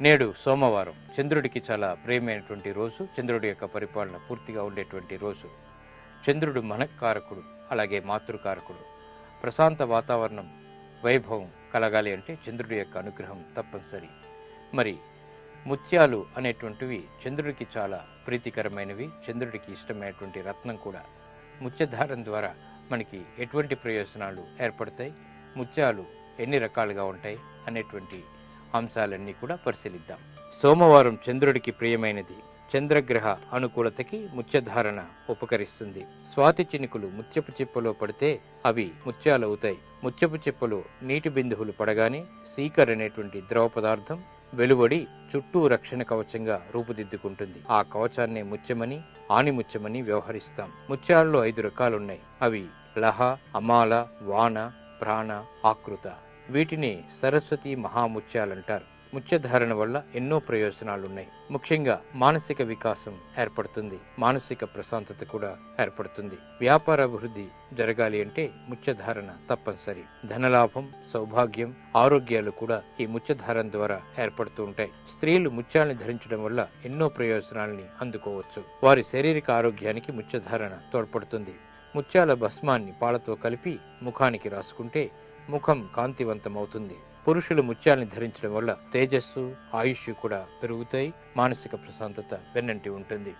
నేడు సోమవారం చంద్రుడికి చాలా ప్రియమైనటువంటి రోజు. చంద్రుడి యొక్క పరిపాలన పూర్తిగా ఉండేటువంటి రోజు. చంద్రుడు మనకారకుడు అలాగే మాతృకారకుడు. ప్రశాంత వాతావరణం వైభవం కలగాలి అంటే చంద్రుడి యొక్క అనుగ్రహం తప్పనిసరి. మరి ముత్యాలు అనేటువంటివి చంద్రుడికి చాలా ప్రీతికరమైనవి. చంద్రుడికి ఇష్టమైనటువంటి రత్నం కూడా ముత్యధారం ద్వారా మనకి ఎటువంటి ప్రయోజనాలు ఏర్పడతాయి? ముత్యాలు ఎన్ని రకాలుగా ఉంటాయి? అనేటువంటి అంశాలన్నీ కూడా పరిశీలిద్దాం. సోమవారం చంద్రుడికి ప్రియమైనది చంద్రగ్రహ అనుకూలతకి ముత్యధారణ ఉపకరిస్తుంది. స్వాతి చినుకులు ముత్యపు చిప్పలో పడితే అవి ముత్యాలవుతాయి. ముత్యపు చిప్పలో నీటి బిందువులు పడగానే సీకర్ అనేటువంటి ద్రవ పదార్థం వెలువడి చుట్టూ రక్షణ కవచంగా రూపుదిద్దుకుంటుంది. ఆ కవచాన్నే ముత్యమని ఆనిముత్యమని వ్యవహరిస్తాం. ముత్యాలలో ఐదు రకాలున్నాయి. అవి లహ అమాల వాన ప్రాణ ఆకృత. వీటిని సరస్వతి మహాముత్యాలంటారు. ముత్యధారణ వల్ల ఎన్నో ప్రయోజనాలున్నాయి. ముఖ్యంగా మానసిక వికాసం ఏర్పడుతుంది. మానసిక ప్రశాంతత కూడా ఏర్పడుతుంది. వ్యాపార అభివృద్ధి జరగాలి అంటే ముత్యధారణ తప్పనిసరి. ధనలాభం సౌభాగ్యం ఆరోగ్యాలు కూడా ఈ ముత్యధారణ ద్వారా ఏర్పడుతూ ఉంటాయి. స్త్రీలు ముత్యాలను ధరించడం వల్ల ఎన్నో ప్రయోజనాల్ని అందుకోవచ్చు. వారి శారీరక ఆరోగ్యానికి ముత్యధారణ తోడ్పడుతుంది. ముత్యాల భస్మాన్ని పాలతో కలిపి ముఖానికి రాసుకుంటే ముఖం కాంతివంతమవుతుంది. పురుషులు ముత్యాల్ని ధరించడం వల్ల తేజస్సు ఆయుష్ కూడా పెరుగుతాయి. మానసిక ప్రశాంతత వెన్నంటి ఉంటుంది.